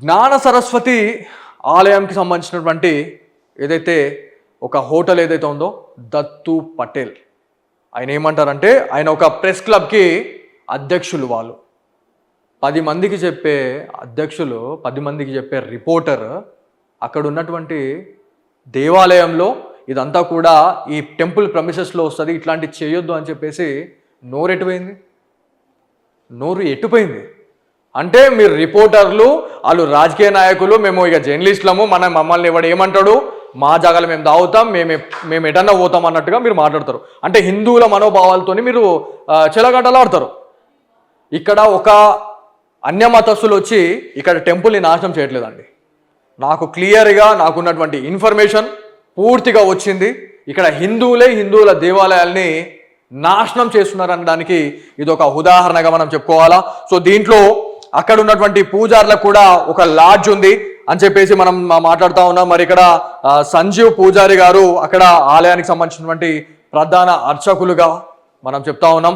జ్ఞాన సరస్వతి ఆలయంకి సంబంధించినటువంటి ఏదైతే ఒక హోటల్ ఏదైతే ఉందో దత్తు పటేల్. ఆయన ఏమంటారంటే ఆయన ఒక ప్రెస్ క్లబ్కి అధ్యక్షులు వాళ్ళు. పది మందికి చెప్పే అధ్యక్షులు పది మందికి చెప్పే రిపోర్టర్ అక్కడ ఉన్నటువంటి దేవాలయంలో ఇదంతా కూడా ఈ టెంపుల్ ప్రమిసెస్లో వస్తుంది ఇట్లాంటివి చేయొద్దు అని చెప్పేసి నోరెట్టుపోయింది నోరు ఎట్టుపోయింది అంటే మీరు రిపోర్టర్లు వాళ్ళు రాజకీయ నాయకులు మేము ఇక జర్నలిస్టులము మన మమ్మల్ని ఎవడు ఏమంటాడు? మా జాగాలు మేము దాగుతాం మేము మేము ఎటన్నా పోతాం అన్నట్టుగా మీరు మాట్లాడతారు. అంటే హిందువుల మనోభావాలతో మీరు చెలగంటలాడతారు. ఇక్కడ ఒక అన్యమతస్సులు వచ్చి ఇక్కడ టెంపుల్ని నాశనం చేయట్లేదండి. నాకు క్లియర్గా నాకున్నటువంటి ఇన్ఫర్మేషన్ పూర్తిగా వచ్చింది. ఇక్కడ హిందువులే హిందువుల దేవాలయాల్ని నాశనం చేస్తున్నారనడానికి ఇది ఒక ఉదాహరణగా మనం చెప్పుకోవాలా. సో దీంట్లో అక్కడ ఉన్నటువంటి పూజార్లకు కూడా ఒక లాడ్జ్ ఉంది అని చెప్పేసి మనం మాట్లాడుతూ ఉన్నాం. మరి ఇక్కడ సంజీవ్ పూజారి గారు అక్కడ ఆలయానికి సంబంధించినటువంటి ప్రధాన అర్చకులుగా మనం చెప్తా ఉన్నాం.